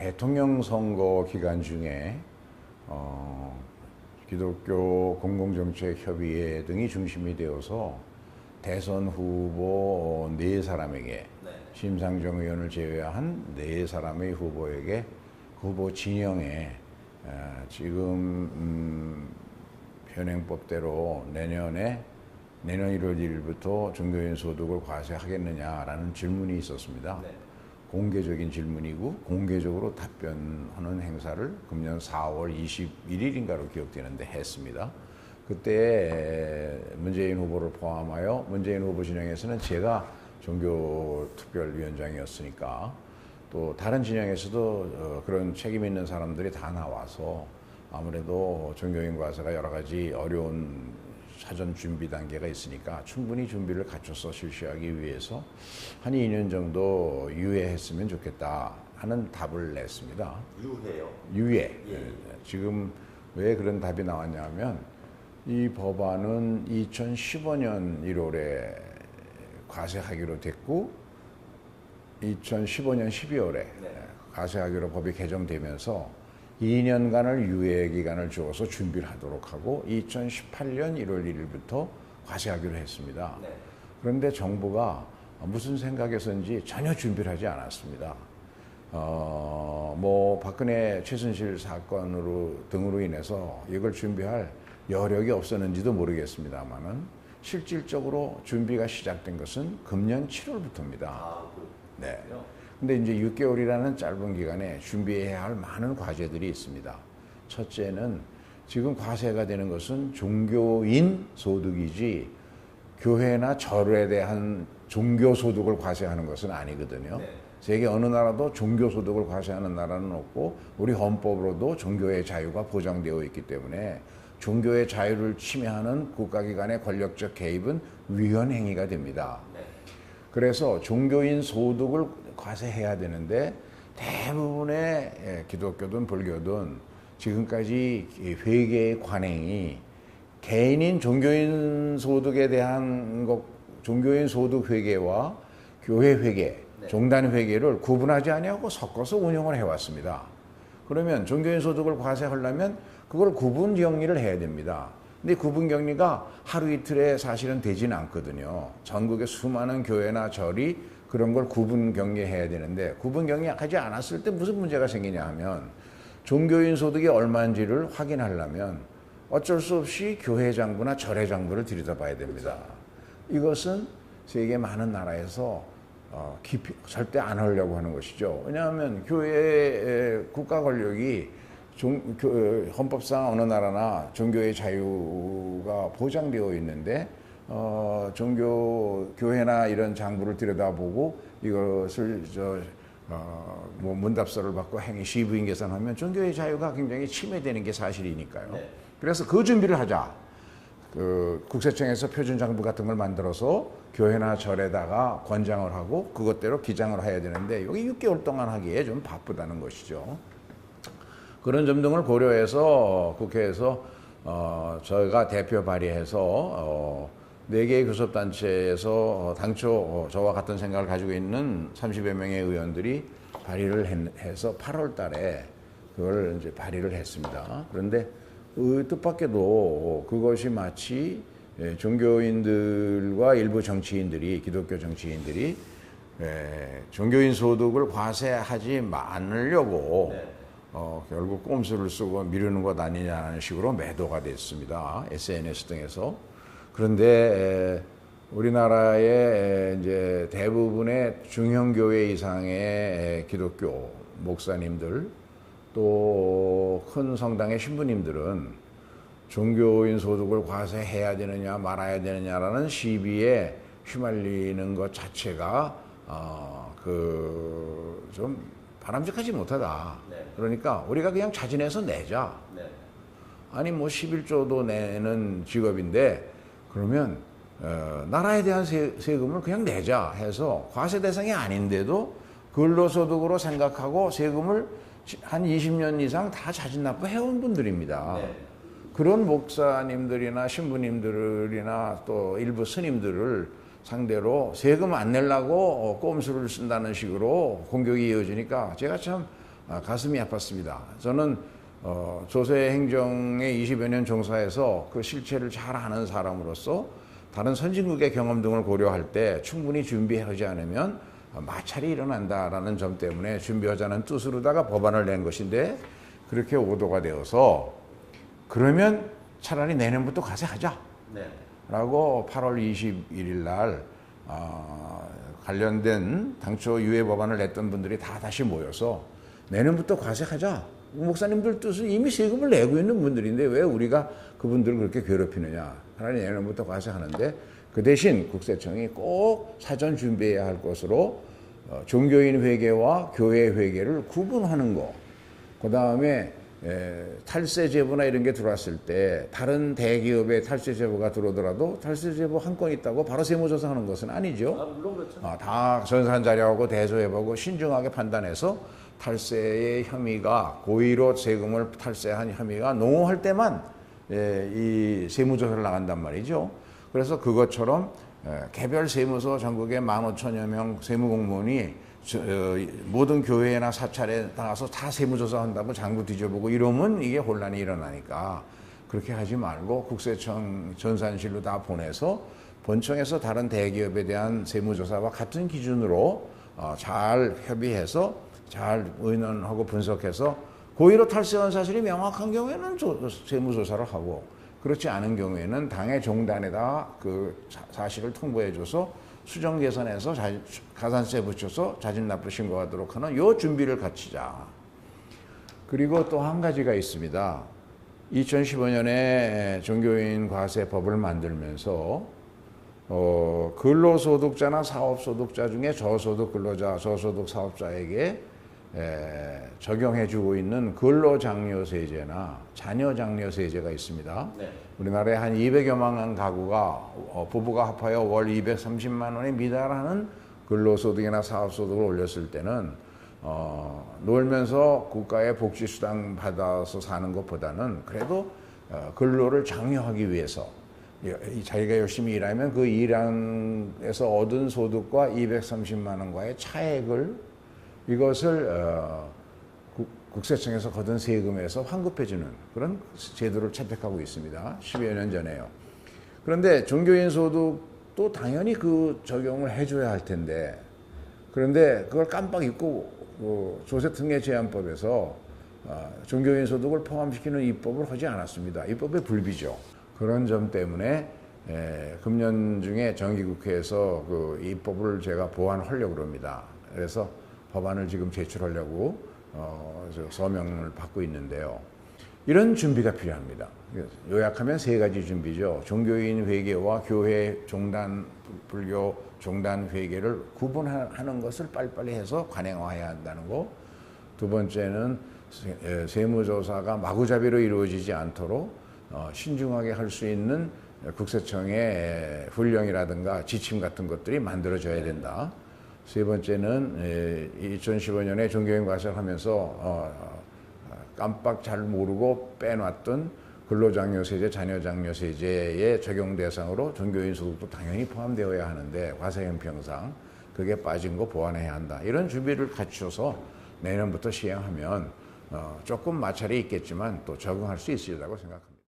대통령 선거 기간 중에 어, 기독교 공공정책협의회 등이 중심이 되어서 대선 후보 네 사람에게 네. 심상정 의원을 제외한 네 사람의 후보에게 그 후보 진영에 어, 지금 음, 현행법대로 내년에 내년 1월 1일부터 종교인 소득을 과세하겠느냐라는 질문이 있었습니다. 네. 공개적인 질문이고 공개적으로 답변하는 행사를 금년 4월 21일인가로 기억되는데 했습니다. 그때 문재인 후보를 포함하여 문재인 후보 진영에서는 제가 종교특별위원장이었으니까 또 다른 진영에서도 어, 그런 책임 있는 사람들이 다 나와서 아무래도 종교인 과세가 여러 가지 어려운 사전 준비 단계가 있으니까 충분히 준비를 갖춰서 실시하기 위해서 한 2년 정도 유예했으면 좋겠다 하는 답을 냈습니다. 유해요. 유예. 예. 예, 지금 왜 그런 답이 나왔냐면 이 법안은 2015년 1월에 과세하기로 됐고 2015년 12월에 네. 과세하기로 법이 개정되면서 2년간을 유예 기간을 주어서 준비를 하도록 하고 2018년 1월 1일부터 과세하기로 했습니다. 네. 그런데 정부가 무슨 생각에서인지 전혀 준비를 하지 않았습니다. 어, 뭐 박근혜 최순실 사건으로 등으로 인해서 이걸 준비할 여력이 없었는지도 모르겠습니다만은 실질적으로 준비가 시작된 것은 금년 7월부터입니다. 아, 그, 네. 근데 이제 6개월이라는 짧은 기간에 준비해야 할 많은 과제들이 있습니다. 첫째는 지금 과세가 되는 것은 종교인 소득이지 교회나 절에 대한 종교 소득을 과세하는 것은 아니거든요. 네. 세계 어느 나라도 종교 소득을 과세하는 나라는 없고 우리 헌법으로도 종교의 자유가 보장되어 있기 때문에 종교의 자유를 침해하는 국가기관의 권력적 개입은 위헌 행위가 됩니다. 네. 그래서 종교인 소득을 과세해야 되는데 대부분의 예, 기독교든 불교든 지금까지 이 회계의 관행이 개인인 종교인 소득에 대한 것, 종교인 소득 회계와 교회 회계, 네. 종단 회계를 구분하지 아니하고 섞어서 운영을 해왔습니다. 그러면 종교인 소득을 과세하려면 그걸 구분 격리를 해야 됩니다. 근데 구분 격리가 하루 이틀에 사실은 되지는 않거든요. 전국의 수많은 교회나 절이 그런 걸 구분 격리해야 되는데 구분 격리하지 않았을 때 무슨 문제가 생기냐 하면 종교인 소득이 얼마인지를 확인하려면 어쩔 수 없이 교회 장부나 절의 장부를 들여다봐야 됩니다. 이것은 세계 많은 나라에서 어, 깊이 절대 안 하려고 하는 것이죠. 왜냐하면 교회의 국가 권력이 종, 교, 헌법상 어느 나라나 종교의 자유가 보장되어 있는데 어, 종교 교회나 이런 장부를 들여다보고 이것을 저 어, 뭐 문답서를 받고 행위 시부인 계산하면 종교의 자유가 굉장히 침해되는 게 사실이니까요. 네. 그래서 그 준비를 하자. 그 국세청에서 표준 장부 같은 걸 만들어서 교회나 절에다가 권장을 하고 그것대로 기장을 해야 되는데 여기 6개월 동안 하기에 좀 바쁘다는 것이죠. 그런 점 등을 고려해서 국회에서 어, 저희가 대표 발의해서 어, 4개의 교섭단체에서 어, 당초 어, 저와 같은 생각을 가지고 있는 30여 명의 의원들이 발의를 했- 해서 8월 달에 그걸 이제 발의를 했습니다. 그런데 그 뜻밖에도 그것이 마치 예, 종교인들과 일부 정치인들이 기독교 정치인들이 예, 종교인 소득을 과세하지 않으려고 네. 어, 결국 꼼수를 쓰고 미루는 것 아니냐는 식으로 매도가 됐습니다. SNS 등에서. 그런데 에, 우리나라의 에, 이제 대부분의 중형교회 이상의 에, 기독교 목사님들 또 큰 성당의 신부님들은 종교인 소득을 과세해야 되느냐 말아야 되느냐라는 시비에 휘말리는 것 자체가 어, 그좀 바람직하지 못하다. 네. 그러니까 우리가 그냥 자진해서 내자. 네. 아니 뭐 11조도 내는 직업인데 그러면 어, 나라에 대한 세, 세금을 그냥 내자 해서 과세 대상이 아닌데도 근로소득으로 생각하고 세금을 한 20년 이상 다 자진 납부해온 분들입니다. 네. 그런 목사님들이나 신부님들이나 또 일부 스님들을 상대로 세금 안 내려고 어, 꼼수를 쓴다는 식으로 공격이 이어지니까 제가 참 아, 가슴이 아팠습니다. 저는 어, 조세 행정에 20여 년 종사해서 그 실체를 잘 아는 사람으로서 다른 선진국의 경험 등을 고려할 때 충분히 준비하지 않으면 마찰이 일어난다라는 점 때문에 준비하자는 뜻으로다가 법안을 낸 것인데 그렇게 오도가 되어서 그러면 차라리 내년부터 가세 하자. 네. 라고 8월 21일 날 어, 관련된 당초 유예 법안을 냈던 분들이 다 다시 모여서 내년부터 과세하자. 목사님들 뜻은 이미 세금을 내고 있는 분들인데 왜 우리가 그분들을 그렇게 괴롭히느냐. 차라리 내년부터 과세하는데 그 대신 국세청이 꼭 사전 준비해야 할 것으로 어, 종교인 회계와 교회 회계를 구분하는 거. 그 다음에 탈세 제보나 이런 게 들어왔을 때 다른 대기업의 탈세 제보가 들어오더라도 탈세 제보 한 건 있다고 바로 세무조사 하는 것은 아니죠. 아, 물론 그렇죠. 아, 다 전산 자료하고 대조해보고 신중하게 판단해서 탈세의 혐의가 고의로 세금을 탈세한 혐의가 농후할 때만 예, 이 세무조사를 나간단 말이죠. 그래서 그것처럼 예, 개별 세무서 전국에 15,000여 명 세무공무원이 저, 어, 모든 교회나 사찰에 나가서 다 세무조사한다고 장부 뒤져보고 이러면 이게 혼란이 일어나니까 그렇게 하지 말고 국세청 전산실로 다 보내서 본청에서 다른 대기업에 대한 세무조사와 같은 기준으로 어, 잘 협의해서 잘 의논하고 분석해서 고의로 탈세한 사실이 명확한 경우에는 조- 세무조사를 하고 그렇지 않은 경우에는 당의 종단에다 그 사- 사실을 통보해줘서 수정 계산해서 자- 가산세 붙여서 자진 납부 신고하도록 하는 요 준비를 갖추자. 그리고 또 한 가지가 있습니다. 2015년에 종교인 과세법을 만들면서 어, 근로소득자나 사업소득자 중에 저소득 근로자, 저소득 사업자에게 에, 적용해주고 있는 근로장려세제나 자녀장려세제가 있습니다. 네. 우리나라에 한 200여만 가구가 어, 부부가 합하여 월 230만 원에 미달하는 근로소득이나 사업소득을 올렸을 때는 어, 놀면서 국가의 복지수당 받아서 사는 것보다는 그래도 어, 근로를 장려하기 위해서 이- 자기가 열심히 일하면 그 일에서 얻은 소득과 230만 원과의 차액을 이것을 어, 국- 국세청에서 거둔 세금에서 환급해주는 그런 제도를 채택하고 있습니다. 10여 년 전에요. 그런데 종교인 소득도 당연히 그 적용을 해줘야 할 텐데 그런데 그걸 깜빡 잊고 그 조세특례 제한법에서 어, 종교인 소득을 포함시키는 입법을 하지 않았습니다. 입법의 불비죠. 그런 점 때문에 에, 금년 중에 정기국회에서 그 입법을 제가 보완하려고 합니다. 그래서 법안을 지금 제출하려고 어, 저 서명을 받고 있는데요. 이런 준비가 필요합니다. 요약하면 세 가지 준비죠. 종교인 회계와 교회 종단 불교 종단 회계를 구분하는 것을 빨리빨리 해서 관행화해야 한다는 거. 두 번째는 세- 에, 세무조사가 마구잡이로 이루어지지 않도록 어, 신중하게 할 수 있는 국세청의 에, 훈령이라든가 지침 같은 것들이 만들어져야 된다. 세 번째는 2015년에 종교인 과세를 하면서 어, 어, 깜빡 잘 모르고 빼놨던 근로장려세제, 자녀장려세제의 적용 대상으로 종교인 소득도 당연히 포함되어야 하는데 과세 형평상 그게 빠진 거 보완해야 한다. 이런 준비를 갖춰서 내년부터 시행하면 어, 조금 마찰이 있겠지만 또 적응할 수 있으리라고 생각합니다.